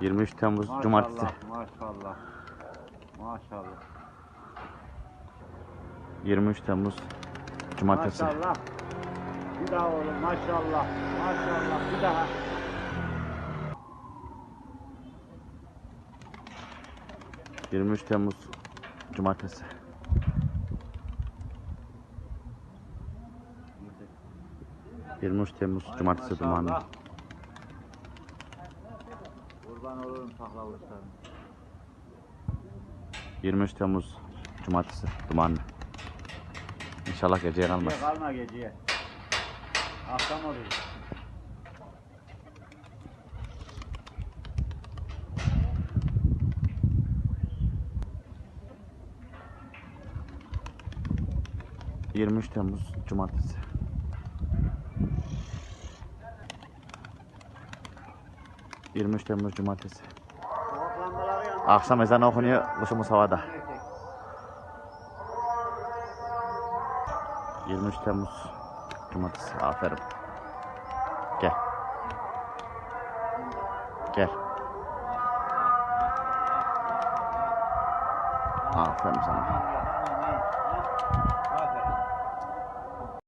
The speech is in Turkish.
23 Temmuz Maşallah, Cumartesi. Maşallah. Maşallah. 23 Temmuz Cumartesi. Maşallah. Bir daha oğlum maşallah. Maşallah bir daha. Cık, 23 Temmuz Cumartesi. ...23 Temmuz Cumartesi dumanlı. Kurban olurum saklavuşlarım. 23 Temmuz Cumartesi dumanlı. İnşallah geceye kalmaz. Geceye kalma geceye. Akşam oluyor. Cık, 23 Temmuz Cumartesi. ...23 Temmuz Cumartesi. Akşam ezanı okunuyor, kuşumuz havada. 23 Temmuz Cumartesi. Aferin. Gel. Gel. Aferin sana.